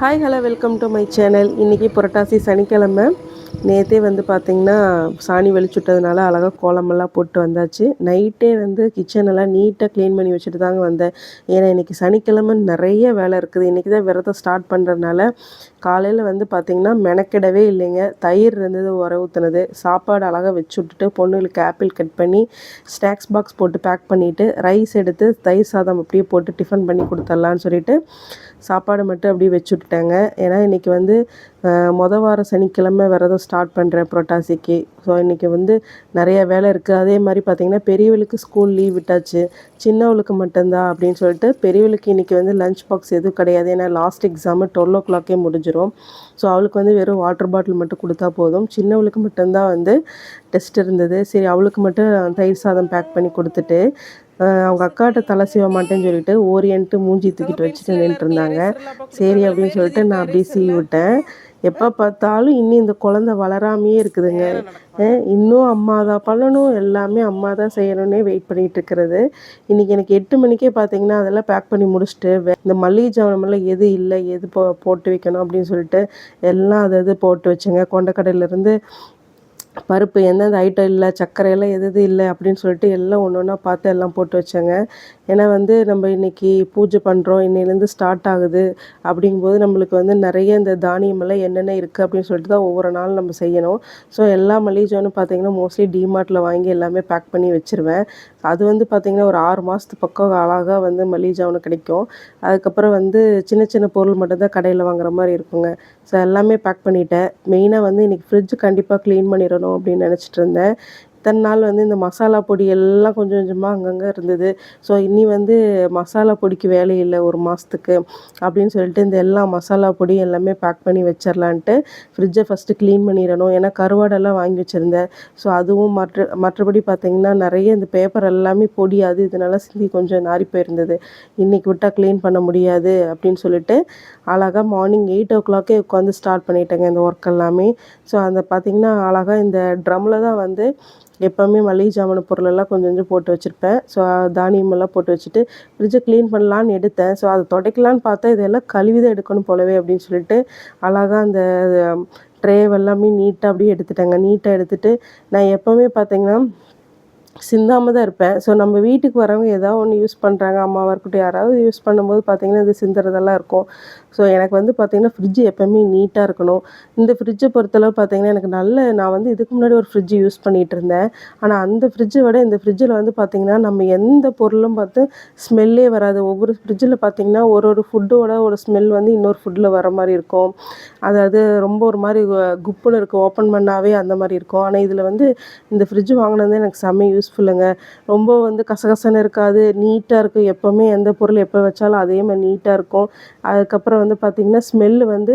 Hi hello welcome to my channel இன்றைக்கி புரட்டாசி சனிக்கிழமை. நேற்றே வந்து பார்த்திங்கன்னா சாணி வெளிச்சுட்டதுனால அழகாக கோலமெல்லாம் போட்டு வந்தாச்சு. நைட்டே வந்து கிச்சனெல்லாம் நீட்டாக க்ளீன் பண்ணி வச்சுட்டு தாங்க வந்தேன். ஏன்னா இன்றைக்கி சனிக்கிழமை நிறைய வேலை இருக்குது. இன்றைக்கி தான் விரதம் ஸ்டார்ட் பண்ணுறதுனால காலையில் வந்து பார்த்திங்கன்னா மெனக்கிடவே இல்லைங்க. தயிர் இருந்தது உர ஊற்றுனது சாப்பாடு அழகாக வச்சு விட்டுட்டு பொண்ணுங்களுக்கு ஆப்பிள் கட் பண்ணி ஸ்நாக்ஸ் பாக்ஸ் போட்டு பேக் பண்ணிவிட்டு ரைஸ் எடுத்து தயிர் சாதம் அப்படியே போட்டு டிஃபன் பண்ணி கொடுத்துடலான்னு சொல்லிட்டு சாப்பாடு மட்டும் அப்படியே வச்சு விட்டுட்டாங்க. ஏன்னா இன்றைக்கி வந்து மொத வாரம் சனிக்கிழமை விரதம் ஸ்டார்ட் பண்ணுறேன் புரட்டாசிக்கு. ஸோ இன்றைக்கி வந்து நிறைய வேலை இருக்குது அதே மாதிரி பார்த்திங்கன்னா பெரியவளுக்கு ஸ்கூல் லீவ் விட்டாச்சு. சின்னவளுக்கு மட்டும்தான் அப்படின்னு சொல்லிட்டு பெரியவளுக்கு இன்றைக்கி வந்து லஞ்ச் பாக்ஸ் எதுவும் கிடையாது. ஏன்னா லாஸ்ட் எக்ஸாமு டுவெல் ஓ கிளாக்கே முடிஞ்சிடும் ஸோ அவளுக்கு வந்து வெறும் வாட்டர் பாட்டில் மட்டும் கொடுத்தா போதும். சின்னவளுக்கு மட்டும்தான் வந்து டெஸ்ட் இருந்தது. சரி அவளுக்கு மட்டும் தயிர் சாதம் பேக் பண்ணி கொடுத்துட்டு அவங்க அக்காட்ட தலை சீவ மாட்டேன்னு சொல்லிட்டு ஓரியன்ட்டு மூஞ்சி தூக்கிட்டு வச்சுட்டு நின்றுருந்தாங்க சரி அப்படின்னு சொல்லிட்டு நான் அப்படியே சீவி விட்டேன். எப்போ பார்த்தாலும் இன்னும் இந்த குழந்த வளராமையே இருக்குதுங்க. இன்னும் அம்மா தான் பண்ணணும் எல்லாமே அம்மா தான் செய்யணுன்னே வெயிட் பண்ணிகிட்டு இருக்கிறது. இன்றைக்கி எனக்கு எட்டு மணிக்கே பார்த்தீங்கன்னா அதெல்லாம் பேக் பண்ணி முடிச்சுட்டு இந்த மளிகை ஜாமனமெல்லாம் எது இல்லை எது போ போட்டு வைக்கணும் அப்படின்னு சொல்லிட்டு எல்லாம் அது இது போட்டு வச்சுங்க. கொண்டக்கடையிலேருந்து பருப்பு எந்தெந்த ஐட்டம் இல்லை சர்க்கரையெல்லாம் எது எது இல்லை அப்படின்னு சொல்லிட்டு எல்லாம் ஒன்று ஒன்றா பார்த்து எல்லாம் போட்டு வச்சேங்க. ஏன்னா வந்து நம்ம இன்றைக்கி பூஜை பண்ணுறோம் இன்னையிலேருந்து ஸ்டார்ட் ஆகுது அப்படிங்கும்போது நம்மளுக்கு வந்து நிறைய இந்த தானியமெல்லாம் என்னென்ன இருக்குது அப்படின்னு சொல்லிட்டு தான் ஒவ்வொரு நாள் நம்ம செய்யணும். ஸோ எல்லா மளிகை பார்த்திங்கன்னா மோஸ்ட்லி டிமார்ட்டில் வாங்கி எல்லாமே பேக் பண்ணி வச்சுருவேன். அது வந்து பார்த்திங்கன்னா ஒரு ஆறு மாதத்து பக்கம் அழகாக வந்து மளிகை கிடைக்கும். அதுக்கப்புறம் வந்து சின்ன சின்ன பொருள் மட்டும்தான் கடையில் வாங்குற மாதிரி இருக்குங்க. ஸோ எல்லாமே பேக் பண்ணிட்டேன். மெயினாக வந்து இன்றைக்கி ஃப்ரிட்ஜ் கண்டிப்பாக க்ளீன் பண்ணிடணும் அப்படின்னு நினச்சிட்டு இருந்தேன். இத்தனை நாள் வந்து இந்த மசாலா பொடி எல்லாம் கொஞ்சம் கொஞ்சமாக அங்கங்கே இருந்தது. ஸோ இனி வந்து மசாலா பொடிக்கு வேலை இல்லை ஒரு மாதத்துக்கு அப்படின்னு சொல்லிட்டு இந்த எல்லா மசாலா பொடி எல்லாமே பேக் பண்ணி வச்சிடலான்ட்டு ஃப்ரிட்ஜை ஃபஸ்ட்டு க்ளீன் பண்ணிடணும். ஏன்னா கருவாடெல்லாம் வாங்கி வச்சுருந்தேன். ஸோ அதுவும் மற்ற மற்றபடி பார்த்திங்கன்னா நிறைய இந்த பேப்பர் எல்லாமே பொடி அது இதனால சிந்தி கொஞ்சம் நாரி போயிருந்தது. இன்றைக்கி விட்டால் க்ளீன் பண்ண முடியாது அப்படின்னு சொல்லிட்டு அழகாக மார்னிங் எயிட் ஓ கிளாக்கே உட்காந்து ஸ்டார்ட் பண்ணிட்டேங்க இந்த ஒர்க் எல்லாமே. ஸோ அந்த பார்த்திங்கன்னா அழகாக இந்த ட்ரம்மில் தான் வந்து எப்போவுமே மளிகை ஜாமான பொருளெல்லாம் கொஞ்சம் கொஞ்சம் போட்டு வச்சுருப்பேன். ஸோ தானியமெல்லாம் போட்டு வச்சுட்டு ஃப்ரிட்ஜை க்ளீன் பண்ணலான்னு எடுத்தேன். ஸோ அதை துடைக்கலான்னு பார்த்தா இதெல்லாம் கழுவி தான் எடுக்கணும் போலவே அப்படின்னு சொல்லிட்டு அழகாக அந்த ட்ரேவெல்லாமே நீட்டாக அப்படியே எடுத்துட்டேங்க. நீட்டாக எடுத்துகிட்டு நான் எப்போவுமே பார்த்தீங்கன்னா சிந்தாமல் தான் இருப்பேன். ஸோ நம்ம வீட்டுக்கு வரவங்க ஏதாவது ஒன்று யூஸ் பண்ணுறாங்க அம்மாவாக இருக்கட்டும் யாராவது யூஸ் பண்ணும்போது பார்த்திங்கன்னா இது சிந்துறதெல்லாம் இருக்கும். ஸோ எனக்கு வந்து பார்த்திங்கன்னா ஃப்ரிட்ஜ் எப்போவுமே நீட்டாக இருக்கணும். இந்த ஃப்ரிட்ஜை பொறுத்தளவு பார்த்திங்கன்னா எனக்கு நல்ல நான் வந்து இதுக்கு முன்னாடி ஒரு ஃப்ரிட்ஜ் யூஸ் பண்ணிகிட்டு இருந்தேன். ஆனால் அந்த ஃப்ரிட்ஜை விட இந்த ஃப்ரிட்ஜில் வந்து பார்த்திங்கன்னா நம்ம எந்த பொருளும் பார்த்து ஸ்மெல்லே வராது. ஒவ்வொரு ஃப்ரிட்ஜில் பார்த்திங்கன்னா ஒரு ஒரு ஃபுட்டோட ஒரு ஸ்மெல் வந்து இன்னொரு ஃபுட்டில் வர மாதிரி இருக்கும். அதாவது ரொம்ப ஒரு மாதிரி குப்புன்னு இருக்கும். ஓப்பன் பண்ணாவே அந்த மாதிரி இருக்கும். ஆனால் இதில் வந்து இந்த ஃப்ரிட்ஜ் வாங்கினது எனக்கு செம்ம யூஸ்ஃபுல்லுங்க ரொம்ப வந்து கசகசன்னு இருக்காது. நீட்டாக இருக்கும். எப்போவுமே எந்த பொருள் எப்போ வச்சாலும் அதே மாதிரி நீட்டாக இருக்கும். அதுக்கப்புறம் வந்து பார்த்திங்கன்னா ஸ்மெல் வந்து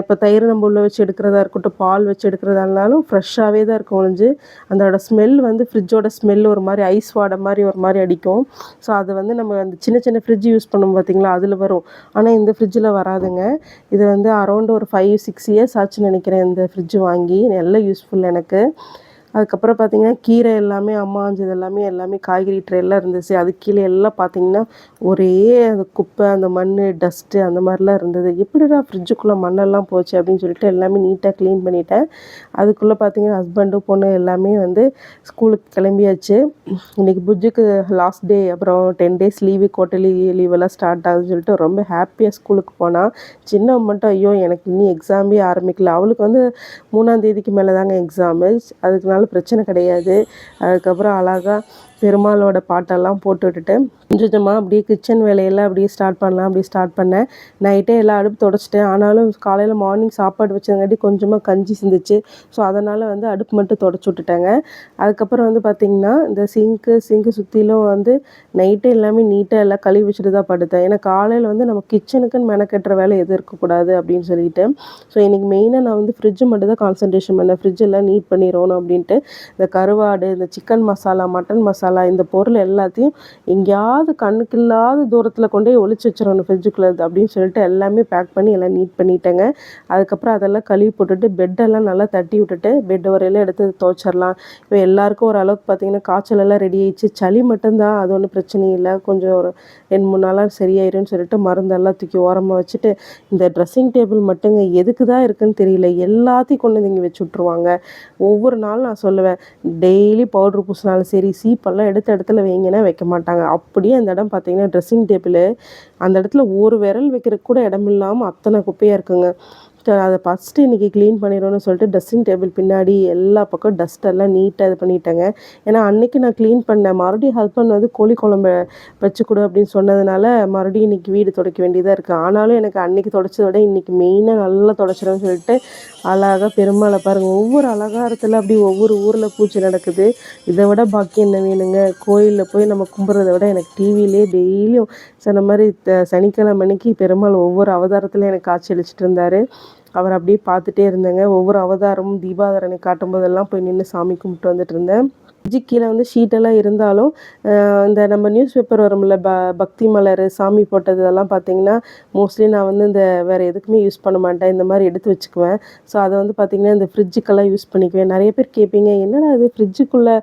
இப்போ தயிர் நம்ம உள்ளே வச்சு எடுக்கிறதா இருக்கட்டும் பால் வச்சு எடுக்கிறதா இருந்தாலும் ஃப்ரெஷ்ஷாகவே தான் இருக்கும் ஒழிஞ்சு. அதோட ஸ்மெல் வந்து ஃப்ரிட்ஜோட ஸ்மெல் ஒரு மாதிரி ஐஸ் வாடை மாதிரி ஒரு மாதிரி அடிக்கும். ஸோ அது வந்து நம்ம அந்த சின்ன சின்ன ஃப்ரிட்ஜ் யூஸ் பண்ணும் பார்த்திங்களா அதில் வரும். ஆனால் இந்த ஃப்ரிட்ஜில் வராதுங்க. இது வந்து அரௌண்ட் ஒரு ஃபைவ் சிக்ஸ் இயர்ஸ் ஆச்சுன்னு நினைக்கிறேன் இந்த ஃப்ரிட்ஜ் வாங்கி. நல்ல யூஸ்ஃபுல் எனக்கு. அதுக்கப்புறம் பார்த்திங்கன்னா கீரை எல்லாமே அம்மா ஆஞ்சது எல்லாமே எல்லாமே காய்கறி ட்ரெல்லாம் இருந்துச்சு. அது கீழே எல்லாம் பார்த்திங்கன்னா ஒரே அந்த குப்பை அந்த மண் டஸ்ட்டு அந்த மாதிரிலாம் இருந்தது. எப்படிடா ஃப்ரிட்ஜுக்குள்ளே மண்ணெல்லாம் போச்சு அப்படின்னு சொல்லிட்டு எல்லாமே நீட்டாக க்ளீன் பண்ணிட்டேன். அதுக்குள்ளே பார்த்திங்கன்னா ஹஸ்பண்டும் பொண்ணு எல்லாமே வந்து ஸ்கூலுக்கு கிளம்பியாச்சு. இன்றைக்கி புஜ்ஜுக்கு லாஸ்ட் டே அப்புறம் டென் டேஸ் லீவு கோட்டலி லீவெல்லாம் ஸ்டார்ட் ஆகுதுன்னு சொல்லிட்டு ரொம்ப ஹாப்பியாக ஸ்கூலுக்கு போனால் சின்ன மட்டும் ஐயோ எனக்கு இன்னும் எக்ஸாமே ஆரம்பிக்கல. அவளுக்கு வந்து மூணாம் தேதிக்கு மேலே தாங்க எக்ஸாமு அதுக்கு அதனால பிரச்சனை கிடையாது. அதுக்கப்புறம் அழகாக பெருமாளோட பாட்டெல்லாம் போட்டு விட்டுட்டு கொஞ்சம் கொஞ்சமாக அப்படியே கிச்சன் வேலையெல்லாம் அப்படியே ஸ்டார்ட் பண்ணலாம் அப்படி ஸ்டார்ட் பண்ணேன். நைட்டே எல்லா அடுப்பு தொடச்சிட்டேன். ஆனாலும் காலையில் மார்னிங் சாப்பாடு வச்சதுங்காட்டி கொஞ்சமாக கஞ்சி சிந்துச்சு ஸோ அதனால் வந்து அடுப்பு மட்டும் தொடச்சி விட்டுட்டேங்க. அதுக்கப்புறம் வந்து பார்த்திங்கன்னா இந்த சிங்க்கு சிங்க்கு சுற்றிலும் வந்து நைட்டே எல்லாமே நீட்டாக எல்லாம் கழுவி வச்சுட்டு தான் படுத்தேன். ஏன்னா காலையில் வந்து நம்ம கிச்சனுக்குன்னு மெனக்கட்டுற வேலை எதுவும் இருக்கக்கூடாது அப்படின்னு சொல்லிட்டு. ஸோ இன்றைக்கி மெயினாக நான் வந்து ஃப்ரிட்ஜு மட்டும் தான் கான்சன்ட்ரேஷன் பண்ணேன். ஃப்ரிட்ஜ் எல்லாம் நீட் பண்ணிடணும் அப்படின்ட்டு. இந்த கருவாடு இந்த சிக்கன் மசாலா மட்டன் மசாலா மசாலா இந்த பொருள் எல்லாத்தையும் எங்கேயாவது கண்ணுக்கு இல்லாத தூரத்தில் கொண்டே ஒழிச்சு வச்சிடணும் ஃப்ரிட்ஜுக்குள்ளே அப்படின்னு சொல்லிட்டு எல்லாமே பேக் பண்ணி எல்லாம் நீட் பண்ணிட்டேங்க. அதுக்கப்புறம் அதெல்லாம் கழுவி போட்டுட்டு பெட்டெல்லாம் நல்லா தட்டி விட்டுட்டு பெட் வரையில எடுத்து துவைச்சிடலாம். இப்போ எல்லாருக்கும் ஓரளவுக்கு பார்த்தீங்கன்னா காய்ச்சல் எல்லாம் ரெடி ஆயிடுச்சு. சளி மட்டும்தான் அது ஒன்றும் பிரச்சனை இல்லை. கொஞ்சம் ஒரு ரெண்டு மூணு நாளாக சரியாயிரும்னு சொல்லிட்டு மருந்தெல்லாம் தூக்கி ஓரமாக வச்சுட்டு இந்த ட்ரெஸ்ஸிங் டேபிள் மட்டுங்க எதுக்கு தான் இருக்குன்னு தெரியல. எல்லாத்தையும் கொண்டு வந்து இங்கே வச்சு விட்ருவாங்க ஒவ்வொரு நாளும் நான் சொல்லுவேன். டெய்லி பவுட்ரு பூசினாலும் சரி சீப்பெல்லாம் எடுத்த இடத்துல வைங்கன்னா வைக்க மாட்டாங்க. அப்படியே அந்த இடம் பார்த்தீங்கன்னா ட்ரெஸ்ஸிங் டேபிள் அந்த இடத்துல ஒரு விரல் வைக்கிறதுக்கு கூட இடம் இல்லாமல் அத்தனை குப்பையாக இருக்குங்க. சரி அதை ஃபஸ்ட்டு இன்றைக்கி க்ளீன் பண்ணிடணும்னு சொல்லிட்டு ட்ரெஸ்ஸிங் டேபிள் பின்னாடி எல்லா பக்கம் டஸ்ட்டெல்லாம் நீட்டாக இது பண்ணிட்டேங்க. ஏன்னா அன்றைக்கி நான் க்ளீன் பண்ணேன். மறுபடியும் ஹஸ்பண்ட் வந்து கோழி குழம்பு வச்சு கொடு அப்படின்னு சொன்னதுனால மறுபடியும் இன்றைக்கி வீடு துடைக்க வேண்டியதாக இருக்குது ஆனாலும் எனக்கு அன்றைக்கி துடைச்சத விட இன்றைக்கி மெயினாக நல்லா தொடச்சிடணும்னு சொல்லிட்டு அழகாக பெருமாளை பாருங்கள் ஒவ்வொரு அலங்காரத்தில் அப்படி ஒவ்வொரு ஊரில் பூச்சி நடக்குது. இதை விட பாக்கியம் என்ன வேணுங்க? கோயிலில் போய் நம்ம கும்பிட்றத விட எனக்கு டிவிலே டெய்லியும் சொன்ன மாதிரி சனிக்கிழமை அன்னைக்கு பெருமாள் ஒவ்வொரு அவதாரத்தில் எனக்கு காட்சி அளிச்சிட்டு இருந்தார். அவர் அப்படியே பார்த்துட்டே இருந்தேங்க. ஒவ்வொரு அவதாரமும் தீபாதாரனை காட்டும் போதெல்லாம் போய் நின்று சாமி கும்பிட்டு வந்துட்டு இருந்தேன். ஃப்ரிட்ஜுக்கு கீழே வந்து ஷீட்டெல்லாம் இருந்தாலும் இந்த நம்ம நியூஸ் பேப்பர் வரும்ல ப பக்தி மலர் சாமி போட்டது இதெல்லாம் பார்த்தீங்கன்னா மோஸ்ட்லி நான் வந்து இந்த வேறு எதுக்குமே யூஸ் பண்ண மாட்டேன். இந்த மாதிரி எடுத்து வச்சுக்குவேன். ஸோ அதை வந்து பார்த்திங்கன்னா இந்த ஃப்ரிட்ஜுக்கெல்லாம் யூஸ் பண்ணிக்குவேன். நிறைய பேர் கேட்பீங்க என்னடா அது ஃப்ரிட்ஜுக்குள்ளே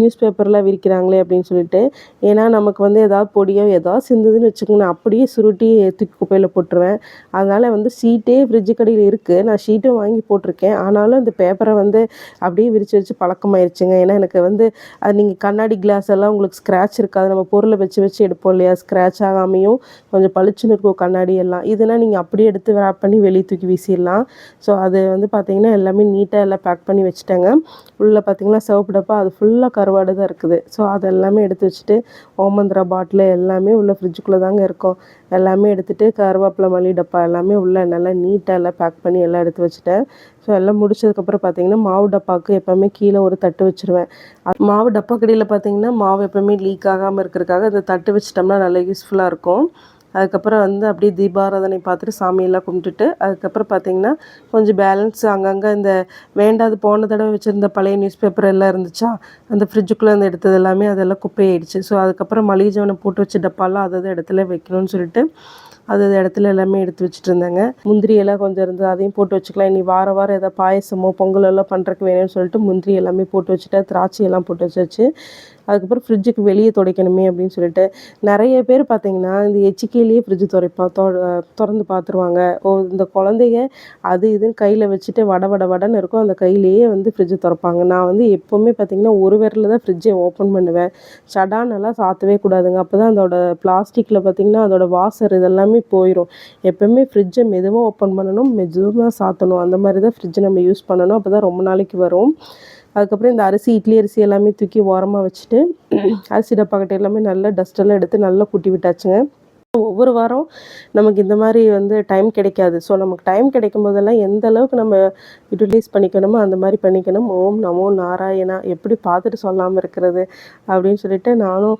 நியூஸ் பேப்பர்லாம் விரிக்கிறாங்களே? அப்படின்னு சொல்லிட்டு. ஏன்னா நமக்கு வந்து எதாவது பொடியோ ஏதாவது சிந்ததுன்னு வச்சுக்கோங்க அப்படியே சுருட்டி தூக்கி குப்பையில் போட்டுருவேன். அதனால் வந்து ஷீட்டே ஃப்ரிட்ஜு கடையில் இருக்குது நான் ஷீட்டும் வாங்கி போட்டிருக்கேன். ஆனாலும் இந்த பேப்பரை வந்து அப்படியே விரித்து வச்சு பழக்கமாயிருச்சுங்க. ஏன்னா எனக்கு வந்து அது நீங்கள் கண்ணாடி கிளாஸ் எல்லாம் உங்களுக்கு ஸ்க்ராட்ச் இருக்காது. நம்ம பொருளை வச்சு வச்சு எடுப்போம் இல்லையா? ஸ்க்ராட்ச் ஆகாமையும் கொஞ்சம் பளிச்சுன்னு இருக்கும் கண்ணாடி எல்லாம். இதுனா நீங்கள் அப்படியே எடுத்து ரேப் பண்ணி வெளியே தூக்கி வீசிடலாம். ஸோ அது வந்து பார்த்திங்கன்னா எல்லாமே நீட்டாக எல்லாம் பேக் பண்ணி வச்சுட்டேங்க. உள்ளே பார்த்திங்கன்னா சிவப்பு டப்பா அது ஃபுல்லாக கருவாடு தான் இருக்குது. ஸோ அது எல்லாமே எடுத்து வச்சுட்டு ஓமந்திரா பாட்டில் எல்லாமே உள்ள ஃப்ரிட்ஜுக்குள்ளே தாங்க இருக்கும். எல்லாமே எடுத்துகிட்டு கருவேப்பிலை மல்லி டப்பா எல்லாமே உள்ளே நல்லா நீட்டாக எல்லாம் பேக் பண்ணி எல்லாம் எடுத்து வச்சுட்டேன். ஸோ எல்லாம் முடிச்சதுக்கப்புறம் பார்த்தீங்கன்னா மாவு டப்பாவுக்கு எப்போவுமே கீழே ஒரு தட்டு வச்சுருவேன். மாவு டப்பா கடையில் பார்த்தீங்கன்னா மாவு எப்போவுமே லீக் ஆகாமல் இருக்கிறதுக்காக அந்த தட்டு வச்சிட்டோம்னா நல்லா யூஸ்ஃபுல்லாக இருக்கும். அதுக்கப்புறம் வந்து அப்படியே தீபாராதனை பார்த்துட்டு சாமியெல்லாம் கும்பிட்டுட்டு அதுக்கப்புறம் பார்த்திங்கன்னா கொஞ்சம் பேலன்ஸ் அங்கங்கே இந்த வேண்டாது போன தடவை வச்சுருந்த பழைய நியூஸ் பேப்பர் எல்லாம் இருந்துச்சா அந்த ஃப்ரிட்ஜுக்குள்ளே அந்த எடுத்தது எல்லாமே அதெல்லாம் குப்பையாயிடுச்சு. ஸோ அதுக்கப்புறம் மளிகை ஜவனை போட்டு வச்ச டப்பாலாம் அதை இடத்துல வைக்கணும்னு சொல்லிட்டு அது இடத்துல எல்லாமே எடுத்து வச்சுட்டு இருந்தாங்க முந்திரி எல்லாம் கொஞ்சம் இருந்தது அதையும் போட்டு வச்சுக்கலாம். இனி வார வாரம் ஏதாவது பாயசமோ பொங்கல் எல்லாம் பண்ணுறக்கு வேணும்னு சொல்லிட்டு முந்திரி எல்லாமே போட்டு வச்சுட்டேன். திராட்சை எல்லாம் போட்டு வச்சாச்சு. அதுக்கப்புறம் ஃப்ரிட்ஜுக்கு வெளியே துடைக்கணுமே அப்படின்னு சொல்லிட்டு நிறைய பேர் பார்த்தீங்கன்னா இந்த எச்சிக்கையிலேயே ஃப்ரிட்ஜு துடைப்பா திறந்து பார்த்துருவாங்க. ஓ இந்த குழந்தைங்க அது இதுன்னு கையில் வச்சுட்டு வட வட வடன்னு இருக்கும். அந்த கையிலேயே வந்து ஃப்ரிட்ஜு திறப்பாங்க. நான் வந்து எப்போவுமே பார்த்தீங்கன்னா ஒரு விரலில் தான் ஃப்ரிட்ஜை ஓப்பன் பண்ணுவேன். சடானெல்லாம் சாத்தவே கூடாதுங்க. அப்போ தான் அதோட பிளாஸ்டிக்கில் பார்த்திங்கன்னா அதோட வாசர் இதெல்லாமே போயிடும் எப்போவுமே ஃப்ரிட்ஜை மெதுவாக ஓப்பன் பண்ணணும் மெதுவாக சாத்தணும். அந்த மாதிரி தான் ஃப்ரிட்ஜை நம்ம யூஸ் பண்ணணும். அப்போ தான் ரொம்ப நாளைக்கு வரும். அதுக்கப்புறம் இந்த அரிசி இட்லி அரிசி எல்லாமே தூக்கி ஓரமாக வச்சுட்டு அரிசி டப்பாக்கட்டை எல்லாமே நல்லா டஸ்ட்டெல்லாம் எடுத்து நல்லா கூட்டி விட்டாச்சுங்க. ஒவ்வொரு வாரம் நமக்கு இந்த மாதிரி வந்து டைம் கிடைக்காது. ஸோ நமக்கு டைம் கிடைக்கும் போதெல்லாம் எந்த அளவுக்கு நம்ம யூட்டிலைஸ் பண்ணிக்கணுமோ அந்த மாதிரி பண்ணிக்கணும். ஓம் நமோ நாராயணா எப்படி பார்த்துட்டு சொல்லாமல் இருக்கிறது அப்படின்னு சொல்லிட்டு நானும்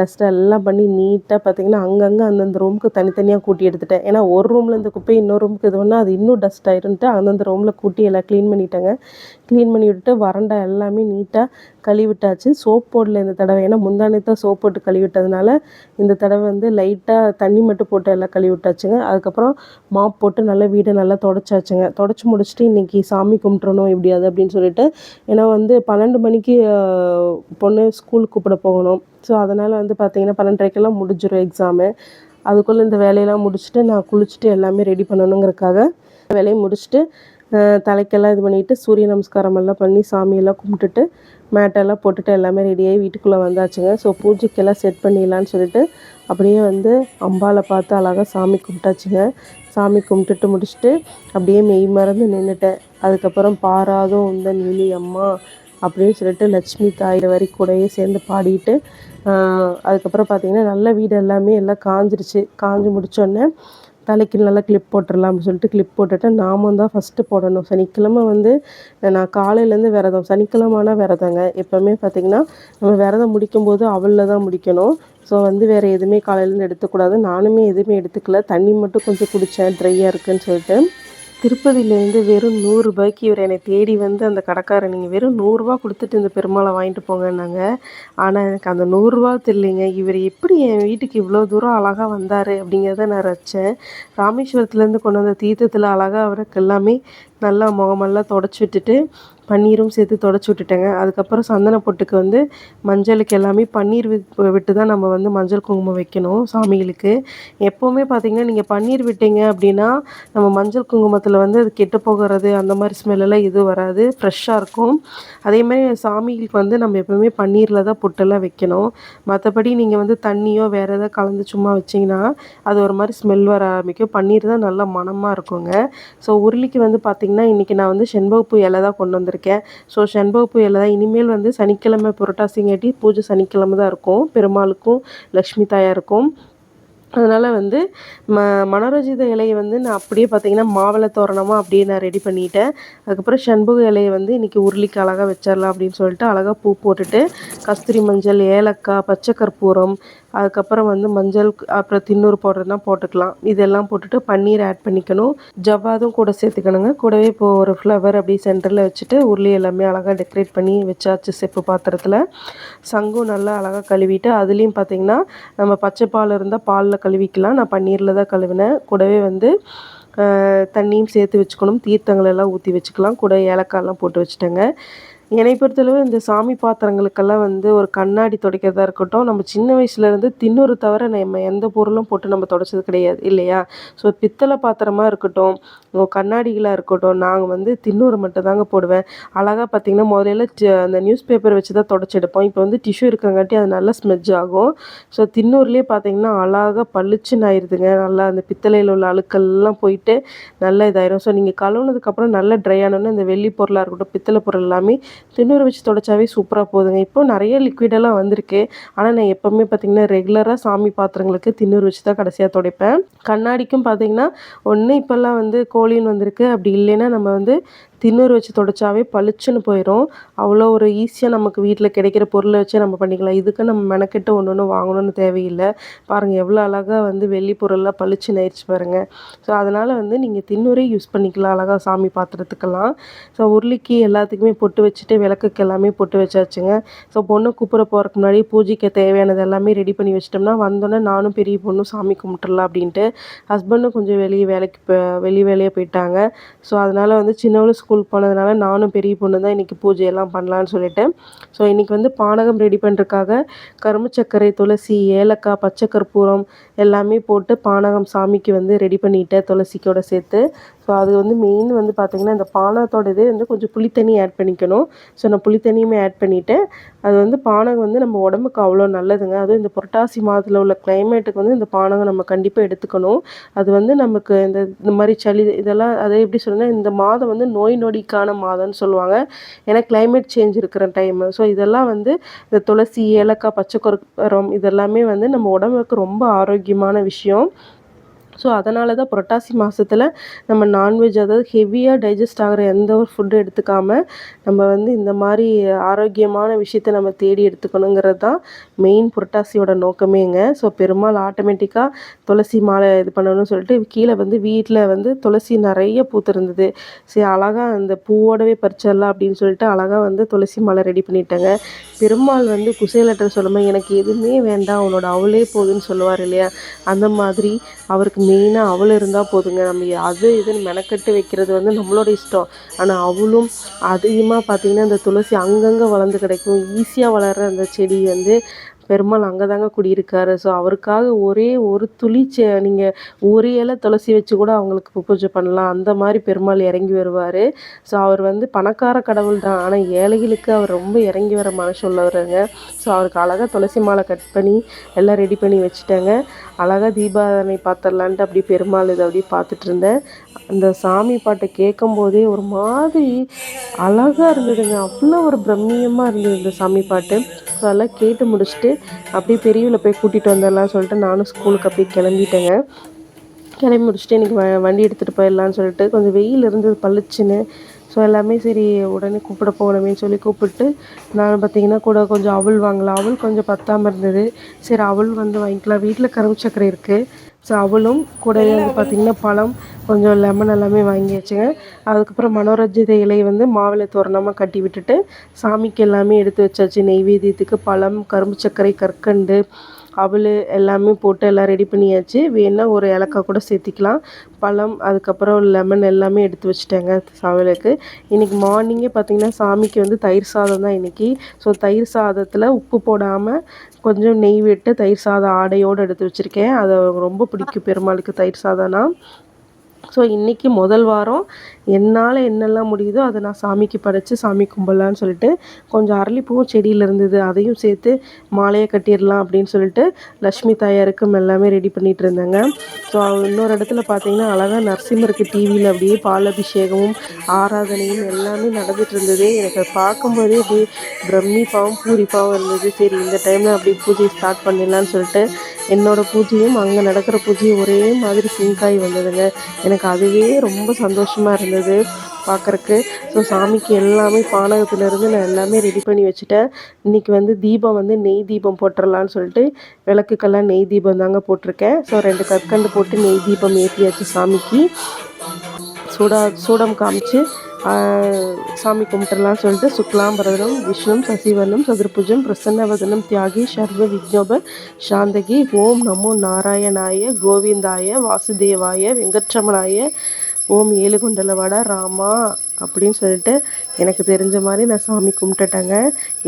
டஸ்ட்டை எல்லாம் பண்ணி நீட்டாக பார்த்திங்கன்னா அங்கங்கே அந்தந்த ரூமுக்கு தனித்தனியாக கூட்டி எடுத்துட்டேன். ஏன்னா ஒரு ரூமில் இந்த குப்பை இன்னொரு ரூமுக்கு இது பண்ணால் அது இன்னும் டஸ்ட் ஆயிருன்ட்டு அந்தந்த ரூமில் கூட்டி எல்லாம் க்ளீன் பண்ணிட்டேங்க. க்ளீன் பண்ணி விட்டுட்டு வறண்டா எல்லாமே நீட்டாக கழுவிட்டாச்சு. சோப் போடல இந்த தடவை. ஏன்னா முந்தானே தான் சோப் போட்டு கழுவிட்டதுனால இந்த தடவை வந்து லைட்டாக தண்ணி மட்டும் போட்டு எல்லாம் கழுவி விட்டாச்சுங்க அதுக்கப்புறம் மாப் போட்டு நல்லா வீடை நல்லா தொடச்சாச்சுங்க. தொடச்சி முடிச்சுட்டு இன்றைக்கி சாமி கும்பிட்றணும் எப்படியாது அப்படின்னு சொல்லிட்டு. ஏன்னா வந்து பன்னெண்டு மணிக்கு பொண்ணு ஸ்கூலுக்கு கூப்பிட போகணும். ஸோ அதனால் வந்து பார்த்திங்கன்னா பன்னெண்டரைக்கெல்லாம் முடிஞ்சிடும் எக்ஸாமு அதுக்குள்ளே இந்த வேலையெல்லாம் முடிச்சுட்டு நான் குளிச்சுட்டு எல்லாமே ரெடி பண்ணணுங்கிறக்காக வேலையை முடிச்சுட்டு தலைக்கெல்லாம் இது பண்ணிவிட்டு சூரிய நமஸ்காரம் எல்லாம் பண்ணி சாமியெல்லாம் கும்பிட்டுட்டு மேட்டெல்லாம் போட்டுட்டு எல்லாமே ரெடியாகி வீட்டுக்குள்ளே வந்தாச்சுங்க. ஸோ பூஜைக்கெல்லாம் செட் பண்ணிடலான்னு சொல்லிட்டு அப்படியே வந்து அம்பாவை பார்த்து அழகாக சாமி கும்பிட்டாச்சுங்க. சாமி கும்பிட்டுட்டு முடிச்சுட்டு அப்படியே மெய் மறந்து நின்றுட்டேன் அதுக்கப்புறம் பாராதும் உந்தன் விழி அம்மா அப்படின்னு சொல்லிட்டு லட்சுமி தாய் வரி கூடயே சேர்ந்து பாடிட்டு அதுக்கப்புறம் பார்த்திங்கன்னா நல்ல வீடு எல்லாமே எல்லாம் காஞ்சிருச்சு. காஞ்சி முடித்தோடனே தலைக்கு நல்லா கிளிப் போட்டுடலாம் அப்படின்னு சொல்லிட்டு கிளிப் போட்டுட்டு நாமும் தான் ஃபஸ்ட்டு போடணும். சனிக்கிழமை வந்து நான் காலையிலேருந்து விரதம். சனிக்கிழமை விரதங்க. எப்போவுமே பார்த்திங்கன்னா நம்ம விரதம் முடிக்கும்போது அவளில் தான் முடிக்கணும். ஸோ வந்து வேறு எதுவுமே காலையிலேருந்து எடுத்துக்கூடாது. நானுமே எதுவுமே எடுத்துக்கல. தண்ணி மட்டும் கொஞ்சம் குடித்தேன் ட்ரையாக இருக்குதுன்னு சொல்லிட்டு. திருப்பதியிலேருந்து வெறும் நூறுரூபாய்க்கு இவர் என்னை தேடி வந்து அந்த கடைக்காரர் நீங்கள் வெறும் நூறுரூவா கொடுத்துட்டு இந்த பெருமாளை வாங்கிட்டு போங்கன்னாங்க. ஆனால் எனக்கு அந்த நூறுரூவா தெரியலைங்க. இவர் எப்படி என் வீட்டுக்கு இவ்வளோ தூரம் அழகாக வந்தார் அப்படிங்கிறத நான் ரச்சேன் ராமேஸ்வரத்துலேருந்து கொண்டு வந்த தீர்த்தத்தில் அழகாக அவருக்கு எல்லாமே நல்லா முகமெல்லாம் தொடச்சி விட்டுட்டு பன்னீரும் சேர்த்து தொடச்சி விட்டுட்டேங்க. அதுக்கப்புறம் சந்தன பொட்டுக்கு வந்து மஞ்சளுக்கு எல்லாமே பன்னீர் விட்டு தான் நம்ம வந்து மஞ்சள் குங்குமம் வைக்கணும் சாமிகளுக்கு. எப்போவுமே பார்த்திங்கன்னா நீங்கள் பன்னீர் விட்டீங்க அப்படின்னா நம்ம மஞ்சள் குங்குமத்தில் வந்து அது கெட்டு போகிறது அந்த மாதிரி ஸ்மெல்லெல்லாம் எதுவும் வராது. ஃப்ரெஷ்ஷாக இருக்கும். அதேமாதிரி சாமிகளுக்கு வந்து நம்ம எப்போவுமே பன்னீரில் தான் பொட்டெல்லாம் வைக்கணும். மற்றபடி நீங்கள் வந்து தண்ணியோ வேறு எதாவது கலந்து சும்மா வச்சிங்கன்னா அது ஒரு மாதிரி ஸ்மெல் வர ஆரம்பிக்கும். பன்னீர் தான் நல்லா மணமாக இருக்குங்க. ஸோ உருளிக்கு வந்து பார்த்திங்கன்னா இன்றைக்கி நான் வந்து செண்பகப்பூ இலை தான் கொண்டு வந்திருக்கேன். வச்சுருக்கேன் ஸோ செண்பக புயலில் தான் இனிமேல் வந்து சனிக்கிழமை புரட்டாசிங்காட்டி பூஜை சனிக்கிழமை தான் இருக்கும். பெருமாளுக்கும் லக்ஷ்மி தாயாருக்கும். அதனால் வந்து ம மனோரஞ்சித இலையை வந்து நான் அப்படியே பார்த்திங்கன்னா மாவிளை தோரணமாக அப்படியே நான் ரெடி பண்ணிட்டேன். அதுக்கப்புறம் செண்பக இலையை வந்து இன்றைக்கி உருளிக்கு அழகாக வச்சிடலாம் அப்படின்னு சொல்லிட்டு அழகாக பூ போட்டுட்டு கஸ்தூரி மஞ்சள் ஏலக்காய் பச்சை கற்பூரம் அதுக்கப்புறம் வந்து மஞ்சள் அப்புறம் தின்னூறு பவுடர்னா போட்டுக்கலாம். இதெல்லாம் போட்டுட்டு பன்னீர் ஆட் பண்ணிக்கணும். ஜவ்வாதும் கூட சேர்த்துக்கணுங்க. கூடவே இப்போது ஒரு ஃப்ளவர் அப்படியே சென்டரில் வச்சுட்டு உருளி எல்லாமே அழகாக டெக்கரேட் பண்ணி வச்சாச்சு செப்பு பாத்திரத்தில். சங்கும் நல்லா அழகாக கழுவிட்டு அதுலேயும் பார்த்திங்கன்னா நம்ம பச்சை பால் இருந்தால் பாலில் கழுவிக்கலாம். நான் பன்னீரில் தான் கழுவினேன். கூடவே வந்து தண்ணியும் சேர்த்து வச்சுக்கணும். தீர்த்தங்கள் எல்லாம் ஊற்றி வச்சுக்கலாம். கூட ஏலக்காயெலாம் போட்டு வச்சுட்டேங்க. என்னை பொறுத்தளவு இந்த சாமி பாத்திரங்களுக்கெல்லாம் வந்து ஒரு கண்ணாடி துடைக்கிறதா இருக்கட்டும் நம்ம சின்ன வயசுலேருந்து தின்னூறு தவிர நம்ம எந்த பொருளும் போட்டு நம்ம துடைச்சது கிடையாது இல்லையா? ஸோ பித்தளை பாத்திரமாக இருக்கட்டும் கண்ணாடிகளாக இருக்கட்டும் நாங்கள் வந்து தின்னூறு மட்டும் தாங்க போடுவேன். அழகாக பார்த்திங்கன்னா முதல்ல அந்த நியூஸ் பேப்பர் வச்சு தான் துடைச்செடுப்போம் எடுப்போம் இப்போ வந்து டிஷ்யூ இருக்கிறங்காட்டி அது நல்லா ஸ்மெஜ் ஆகும். ஸோ தின்னூர்லேயே பார்த்திங்கன்னா அழகாக பளிச்சுன்னு ஆயிடுதுங்க நல்லா அந்த பித்தளையில் உள்ள அழுக்கெல்லாம் போயிட்டு நல்லா இதாயிரும். ஸோ நீங்கள் கழுவுனதுக்கப்புறம் நல்லா ட்ரை ஆனோன்னு இந்த வெள்ளி பொருளாக இருக்கட்டும் பித்தளை பொருள் எல்லாமே திண்ணூறு வச்சு தொடச்சாவே சூப்பராக போகுதுங்க இப்போ நிறைய லிக்விடெல்லாம் வந்திருக்கு. ஆனால் நான் எப்போவுமே பார்த்திங்கன்னா ரெகுலராக சாமி பாத்திரங்களுக்கு திண்ணூறு வச்சு தான் கடைசியாக துடைப்பேன். கண்ணாடிக்கும் பார்த்திங்கன்னா ஒன்று இப்போல்லாம் வந்து கோழின்னு வந்திருக்கு. அப்படி இல்லைன்னா நம்ம வந்து திண்ணூறு வச்சு துடைச்சாவே பளிச்சுன்னு போயிடும் அவ்வளோ ஒரு ஈஸியாக நமக்கு வீட்டில் கிடைக்கிற பொருளை வச்சே நம்ம பண்ணிக்கலாம். இதுக்கு நம்ம மெனக்கெட்டு ஒன்று ஒன்று வாங்கணும்னு தேவையில்லை. பாருங்கள் எவ்வளோ அழகாக வந்து வெள்ளி பொருள்லாம் பளிச்சுன்னு ஆயிடுச்சு பாருங்கள் ஸோ அதனால் வந்து நீங்கள் திண்ணூரே யூஸ் பண்ணிக்கலாம். அழகாக சாமி பாத்திரத்துக்கெல்லாம். ஸோ உருளிக்கு எல்லாத்துக்குமே பொட்டு வச்சுட்டு விளக்குக்கு எல்லாமே பொட்டு வச்சாச்சுங்க. ஸோ பொண்ணு கூப்பிட போகிறதுக்கு முன்னாடி பூஜைக்கு தேவையானது எல்லாமே ரெடி பண்ணி வச்சிட்டோம்னா வந்தோடனே நானும் பெரிய பொண்ணும் சாமி கும்பிட்டுலாம் அப்படின்ட்டு ஹஸ்பண்டும் கொஞ்சம் வெளியே வேலைக்கு வெளி வேலையாக போயிட்டாங்க. ஸோ அதனால் வந்து சின்னவளும் ஸ்கூல் போனதுனால நானும் பெரிய பொண்ணு தான் இன்றைக்கி பூஜையெல்லாம் பண்ணலான்னு சொல்லிட்டு. ஸோ இன்றைக்கி வந்து பானகம் ரெடி பண்ணுறதுக்காக கரும்பு சர்க்கரை துளசி ஏலக்காய் பச்சை கற்பூரம் எல்லாமே போட்டு பானகம் சாமிக்கு வந்து ரெடி பண்ணிட்டேன் துளசிக்கோட சேர்த்து ஸோ அது வந்து மெயின் வந்து பார்த்திங்கன்னா இந்த பானகத்தோட இதே வந்து கொஞ்சம் புளித்தண்ணி ஆட் பண்ணிக்கணும். ஸோ நான் புளித்தண்ணியுமே ஆட் பண்ணிவிட்டேன் அது வந்து பானகம் வந்து நம்ம உடம்புக்கு அவ்வளோ நல்லதுங்க. அதுவும் இந்த புரட்டாசி மாதத்தில் உள்ள கிளைமேட்டுக்கு வந்து இந்த பானகம் நம்ம கண்டிப்பாக எடுத்துக்கணும். அது வந்து நமக்கு இந்த இந்த மாதிரி சளி இதெல்லாம் அதை எப்படி சொல்லணும்னா இந்த மாதம் வந்து நோய் நொடிக்கான மாதம்னு சொல்லுவாங்க. ஏன்னா கிளைமேட் சேஞ்ச் இருக்கிற டைமு ஸோ இதெல்லாம் வந்து இந்த துளசி ஏலக்காய் பச்சை இதெல்லாமே வந்து நம்ம உடம்புக்கு ரொம்ப ஆரோக்கியமான விஷயம். ஸோ அதனால தான் புரட்டாசி மாதத்துல நம்ம நான்வெஜ் அதாவது ஹெவியாக டைஜஸ்ட் ஆகிற எந்த ஒரு ஃபுட்டும் எடுத்துக்காமல் நம்ம வந்து இந்த மாதிரி ஆரோக்கியமான விஷயத்த நம்ம தேடி எடுத்துக்கணுங்கிறது தான் மெயின் புரட்டாசியோட நோக்கமேங்க. ஸோ பெருமாள் ஆட்டோமேட்டிக்காக துளசி மாலை இது பண்ணணும்னு சொல்லிட்டு கீழே வந்து வீட்டில் வந்து துளசி நிறைய பூத்திருந்தது சரி அழகாக அந்த பூவோடவே பறிச்சிடலாம் அப்படின்னு சொல்லிட்டு அழகாக வந்து துளசி மாலை ரெடி பண்ணிட்டேங்க. பெருமாள் வந்து குசேலட்டர் சொல்லும்போது எனக்கு எதுவுமே வேண்டாம் அவனோட அவளே போதுன்னு சொல்லுவார் இல்லையா? அந்த மாதிரி அவருக்கு மெயினாக அவள் இருந்தால் போதுங்க. நம்ம அது இதுன்னு மெனக்கட்டு வைக்கிறது வந்து நம்மளோட இஷ்டம். ஆனால் அவளும் அதிகமாக பார்த்திங்கன்னா இந்த துளசி அங்கங்கே வளர்ந்து கிடைக்கும். ஈஸியாக வளர்கிற அந்த செடி வந்து பெருமாள் அங்கே தாங்க குடியிருக்காரு. ஸோ அவருக்காக ஒரே ஒரு துளி நீங்கள் ஒரு இலை துளசி வச்சு கூட அவங்களுக்கு பூஜை பண்ணலாம். அந்த மாதிரி பெருமாள் இறங்கி வருவார். ஸோ அவர் வந்து பணக்கார கடவுள் தான். ஆனால் ஏழைகளுக்கு அவர் ரொம்ப இறங்கி வர மனசு உள்ளவருங்க. ஸோ அவருக்கு அழகாக துளசி மாலை கட் பண்ணி எல்லாம் ரெடி பண்ணி வச்சுட்டேங்க. அழகாக தீபாராதனை பார்த்துடலான்ட்டு அப்படி பெருமாள் இதை அப்படியே பார்த்துட்டு இருந்தேன். அந்த சாமி பாட்டை கேட்கும் போதே ஒரு மாதிரி அழகாக இருந்ததுங்க. அவ்வளோ ஒரு பிரம்மியமாக இருந்தது இந்த சாமி பாட்டு. ஸோ அதெல்லாம் கேட்டு முடிச்சுட்டு அப்படியே பெரியவில் போய் கூட்டிகிட்டு வந்துடலாம்னு சொல்லிட்டு நானும் ஸ்கூலுக்கு அப்படியே கிளம்பிட்டேங்க. கிளம்பி முடிச்சுட்டு இன்றைக்கி வ வண்டி எடுத்துகிட்டு போயிடலான்னு சொல்லிட்டு கொஞ்சம் வெயில் இருந்தது பளிச்சுன்னு. ஸோ எல்லாமே சரி உடனே கூப்பிட போகணுமே சொல்லி கூப்பிட்டு நான் பார்த்தீங்கன்னா கூட கொஞ்சம் அவள் வாங்கலாம் அவள் கொஞ்சம் பத்தாமல் இருந்தது. சரி அவள் வந்து வாங்கிக்கலாம். வீட்டில் கரும்பு சர்க்கரை இருக்குது ஸோ அவளும் கூட வந்து பார்த்திங்கன்னா பழம் கொஞ்சம் லெமன் எல்லாமே வாங்கி வச்சுங்க. அதுக்கப்புறம் மனோரஞ்சித இலையை வந்து மாவில் தோரணமாக கட்டி விட்டுட்டு சாமிக்கு எல்லாமே எடுத்து வச்சாச்சு. நெய்வேத்தியத்துக்கு பழம் கரும்பு சர்க்கரை கற்கண்டு அவல் எல்லாமே போட்டு எல்லாம் ரெடி பண்ணியாச்சு. வேணால் ஒரு ஏலக்காய் கூட சேர்த்திக்கலாம். பழம் அதுக்கப்புறம் லெமன் எல்லாமே எடுத்து வச்சுட்டேங்க சமையலுக்கு இன்றைக்கி மார்னிங்கே பார்த்திங்கன்னா சாமிக்கு வந்து தயிர் சாதம் தான் இன்றைக்கி ஸோ தயிர் சாதத்தில் உப்பு போடாமல் கொஞ்சம் நெய் விட்டு தயிர் சாதம் ஆடையோடு எடுத்து வச்சுருக்கேன். அதை ரொம்ப பிடிக்கும் பெருமாளுக்கு தயிர் சாதம்னா. ஸோ இன்றைக்கி முதல் வாரம் என்னால் என்னெல்லாம் முடியுதோ அதை நான் சாமிக்கு படைச்சி சாமி கும்பிட்லான்னு சொல்லிட்டு கொஞ்சம் அரளிப்பூவும் செடியில் இருந்தது. அதையும் சேர்த்து மாலையை கட்டிடலாம் அப்படின்னு சொல்லிட்டு லக்ஷ்மி தாயாருக்கும் எல்லாமே ரெடி பண்ணிகிட்டு இருந்தேங்க. ஸோ இன்னொரு இடத்துல பார்த்தீங்கன்னா அழகாக நரசிம்மருக்கு டிவியில் அப்படியே பால் அபிஷேகமும் ஆராதனையும் எல்லாமே நடந்துகிட்டு இருந்தது. எனக்கு பார்க்கும்போதே அப்படியே பிரமிப்பாகவும் பூரிப்பாகவும் இருந்தது. சரி இந்த டைமில் அப்படியே பூஜை ஸ்டார்ட் பண்ணிடலான்னு சொல்லிட்டு என்னோடய பூஜையும் அங்கே நடக்கிற பூஜையும் ஒரே மாதிரி சிங்காய் வந்ததுங்க. எனக்கு அதுவே ரொம்ப சந்தோஷமாக இருந்தது. பார்க்குறக்கு ஸோ சாமிக்கு எல்லாமே பானகத்துலேருந்து நான் எல்லாமே ரெடி பண்ணி வச்சுட்டேன். இன்றைக்கி வந்து தீபம் வந்து நெய் தீபம் போட்டுடலான்னு சொல்லிட்டு விளக்குக்கெல்லாம் நெய் தீபம் தாங்க போட்டிருக்கேன். ஸோ ரெண்டு கற்கண்டு போட்டு நெய் தீபம் ஏற்றியாச்சு சாமிக்கு. சூடா சூடம் காமிச்சு சாமி கும்பிட்டுலாம் சொல்லிட்டு சுக்லாம்பரதனம் விஷ்ணு சசிவர்ணம் சதுர்புஜம் பிரசன்னவதனம் தியாகி சர்வ விஜ்னோப சாந்தகி ஓம் நமோ நாராயணாய கோவிந்தாய வாசுதேவாய வெங்கட்ரமணாய ஓம் ஏழுகுண்டலவாடா ராமா அப்படின்னு சொல்லிட்டு எனக்கு தெரிஞ்ச மாதிரி நான் சாமி கும்பிட்டுட்டேங்க.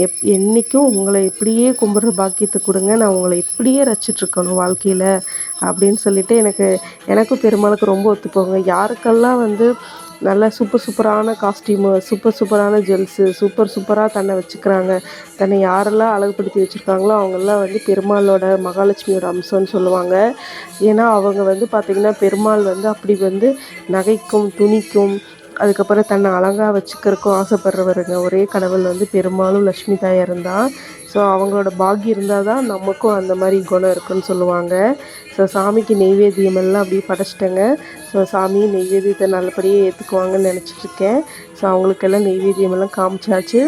எப் என்றைக்கும் உங்களை இப்படியே கும்பிட்ற பாக்கியத்தை கொடுங்க. நான் உங்களை இப்படியே ரசிச்சிட்ருக்கணும் வாழ்க்கையில் அப்படின்னு சொல்லிட்டு எனக்கு எனக்கும் பெருமாளுக்கு ரொம்ப ஒத்துப்போங்க. யாருக்கெல்லாம் வந்து நல்ல சூப்பர் சூப்பரான காஸ்டியூமு சூப்பர் சூப்பரான ஜுவல்ஸு சூப்பர் சூப்பராக தன்னை வச்சுக்கிறாங்க. தன்னை யாரெல்லாம் அழகுப்படுத்தி வச்சுருக்காங்களோ அவங்கெல்லாம் வந்து பெருமாளோட மகாலட்சுமியோட அம்சம்னு சொல்லுவாங்க. ஏன்னா அவங்க வந்து பார்த்திங்கன்னா பெருமாள் வந்து அப்படி வந்து நகைக்கும் துணிக்கும் அதுக்கப்புறம் தன்னை அழகாக வச்சுக்கிறதுக்கும் ஆசைப்படுறவருங்க. ஒரே கடவுள் வந்து பெரும்பாலும் லக்ஷ்மி தாயாக இருந்தால் ஸோ அவங்களோட பாகி இருந்தால் தான் நமக்கும் அந்த மாதிரி குணம் இருக்குன்னு சொல்லுவாங்க. ஸோ சாமிக்கு நெய்வேத்தியம் எல்லாம் அப்படியே படைச்சிட்டேங்க. ஸோ சாமி நெய்வேத்தியத்தை நல்லபடியே ஏற்றுக்குவாங்கன்னு நினச்சிட்ருக்கேன் ஸோ அவங்களுக்கெல்லாம் நெய்வேத்தியம் எல்லாம் காமிச்சாச்சு.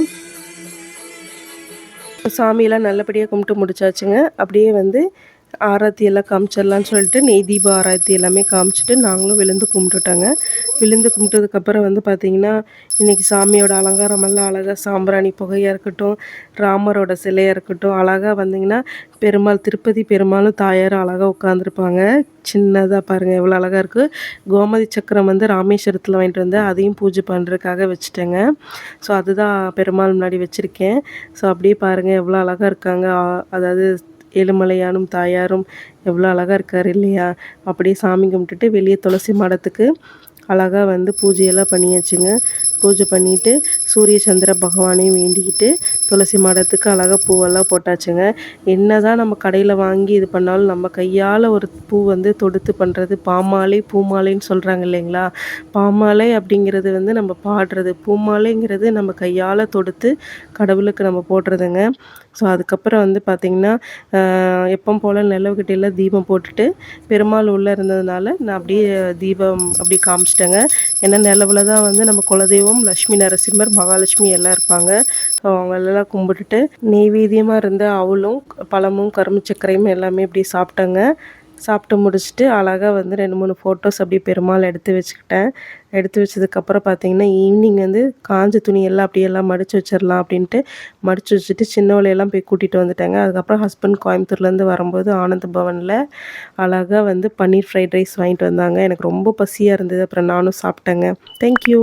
சாமியெல்லாம் நல்லபடியாக கும்பிட்டு முடிச்சாச்சுங்க. அப்படியே வந்து ஆராத்தி எல்லாம் காமிச்சிடலான்னு சொல்லிட்டு நெய் தீப ஆராத்தி எல்லாமே காமிச்சிட்டு நாங்களும் விழுந்து கும்பிட்டுட்டோங்க. விழுந்து கும்பிட்டதுக்கப்புறம் வந்து பார்த்திங்கன்னா இன்றைக்கி சாமியோட அலங்காரமெல்லாம் அழகாக சாம்பிராணி புகையாக இருக்கட்டும் ராமரோட சிலையாக இருக்கட்டும் அழகாக வந்திங்கன்னா பெருமாள் திருப்பதி பெருமாளும் தாயாரும் அழகாக உட்காந்துருப்பாங்க சின்னதாக பாருங்கள் எவ்வளோ அழகாக இருக்குது கோமதி சக்கரம் வந்து ராமேஸ்வரத்தில் வாங்கிட்டு வந்து அதையும் பூஜை பண்ணுறதுக்காக வச்சுட்டேங்க. ஸோ அதுதான் பெருமாள் முன்னாடி வச்சுருக்கேன். ஸோ அப்படியே பாருங்கள் எவ்வளோ அழகாக இருக்காங்க. அதாவது ஏழுமலையானும் தாயாரும் எவ்வளோ அழகாக இருக்கார் இல்லையா? அப்படியே சாமி கும்பிட்டுட்டு வெளியே துளசி மாடத்துக்கு அழகாக வந்து பூஜையெல்லாம் பண்ணியாச்சுங்க. பூஜை பண்ணிவிட்டு சூரிய சந்திர பகவானையும் வேண்டிக்கிட்டு துளசி மாடத்துக்கு அழகாக பூவெல்லாம் போட்டாச்சுங்க. என்ன தான் நம்ம கடையில் வாங்கி இது பண்ணாலும் நம்ம கையால் ஒரு பூ வந்து தொடுத்து பண்ணுறது பாமாலை பூமாலைன்னு சொல்கிறாங்க இல்லைங்களா? பாமாலை அப்படிங்கிறது வந்து நம்ம பாடுறது பூமாலைங்கிறது நம்ம கையால் தொடுத்து கடவுளுக்கு நம்ம போடுறதுங்க. ஸோ அதுக்கப்புறம் வந்து பார்த்திங்கன்னா எப்போ போல் நிலவுக்கிட்டையில் தீபம் போட்டுட்டு பெருமாள் உள்ளே இருந்ததுனால நான் அப்படியே தீபம் அப்படி காமிச்சிட்டேங்க. ஏன்னா நிலவில் தான் வந்து நம்ம குலதெய்வம் குலதெய்வம் லக்ஷ்மி நரசிம்மர் மகாலட்சுமி எல்லாம் இருப்பாங்க. ஸோ அவங்களெல்லாம் கும்பிட்டுட்டு நெய்வேதியமாக இருந்த அவளும் பழமும் கரும்பு சர்க்கரையும் எல்லாமே இப்படி சாப்பிட்டேங்க. சாப்பிட்டு முடிச்சுட்டு அழகாக வந்து ரெண்டு மூணு ஃபோட்டோஸ் அப்படியே பெருமாள் எடுத்து வச்சுக்கிட்டேன். எடுத்து வச்சதுக்கப்புறம் பார்த்தீங்கன்னா ஈவினிங் வந்து காஞ்ச துணியெல்லாம் அப்படியெல்லாம் மடித்து வச்சிடலாம் அப்படின்ட்டு மடித்து வச்சுட்டு சின்னவளையெல்லாம் போய் கூட்டிகிட்டு வந்துட்டாங்க. அதுக்கப்புறம் ஹஸ்பண்ட் கோயம்புத்தூர்லேருந்து வரும்போது ஆனந்த பவனில் அழகாக வந்து பன்னீர் ஃப்ரைட் ரைஸ் வாங்கிட்டு வந்தாங்க. எனக்கு ரொம்ப பசியாக இருந்தது. அப்புறம் நானும் சாப்பிட்டேங்க. தேங்க்யூ